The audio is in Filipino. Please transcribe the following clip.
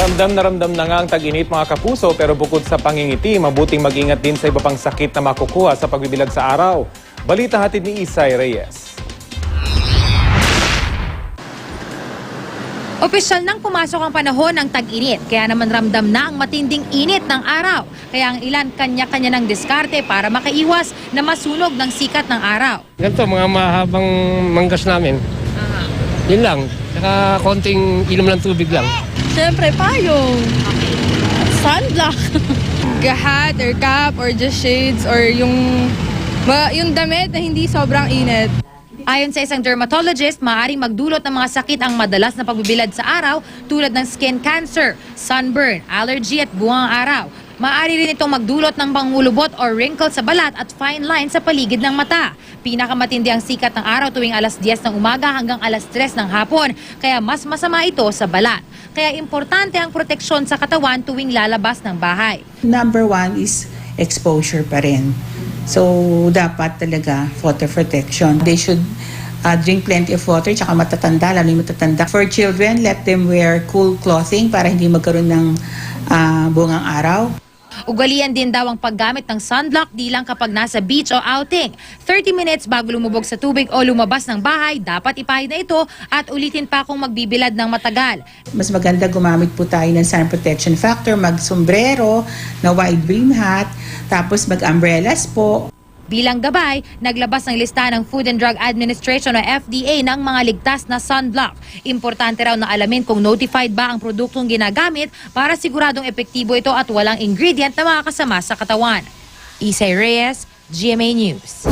Ramdam na ramdam na nga ang tag-init mga kapuso pero bukod sa pangingiti, mabuting mag-ingat din sa iba pang sakit na makukuha sa pagbibilag sa araw. Balita hatid ni Isay Reyes. Opisyal nang pumasok ang panahon ng tag-init, kaya naman ramdam na ang matinding init ng araw. Kaya ang ilan kanya-kanya ng diskarte para makaiwas na masunog ng sikat ng araw. Ganito, mga mahabang manggas namin. Yun lang. Saka konting inom ng tubig lang. Siyempre, payong. Sunblock. Gahat or cap or just shades or yung ma, yung damit na hindi sobrang init. Ayon sa isang dermatologist, maaaring magdulot ng mga sakit ang madalas na pagbibilad sa araw tulad ng skin cancer, sunburn, allergy at buwang araw. Maaari rin itong magdulot ng pangulubot or wrinkle sa balat at fine lines sa paligid ng mata. Pinakamatindi ang sikat ng araw tuwing alas 10 ng umaga hanggang alas 3 ng hapon, kaya mas masama ito sa balat. Kaya importante ang proteksyon sa katawan tuwing lalabas ng bahay. Number one is exposure pa rin. So, dapat talaga water protection. They should uh, drink plenty of water, tsaka matatanda, lalo yung matatanda. For children, let them wear cool clothing para hindi magkaroon ng uh, bungang araw. Ugalian din daw ang paggamit ng sunblock di lang kapag nasa beach o outing. 30 minutes bago lumubog sa tubig o lumabas ng bahay, dapat ipahid na ito at ulitin pa kung magbibilad ng matagal. Mas maganda gumamit po tayo ng sun protection factor, mag-sombrero na wide brim hat, tapos mag-umbrellas po. Bilang gabay, naglabas ng listahan ng Food and Drug Administration o FDA ng mga ligtas na sunblock. Importante raw na alamin kung notified ba ang produktong ginagamit para siguradong epektibo ito at walang ingredient na makakasama sa katawan. Isay Reyes, GMA News.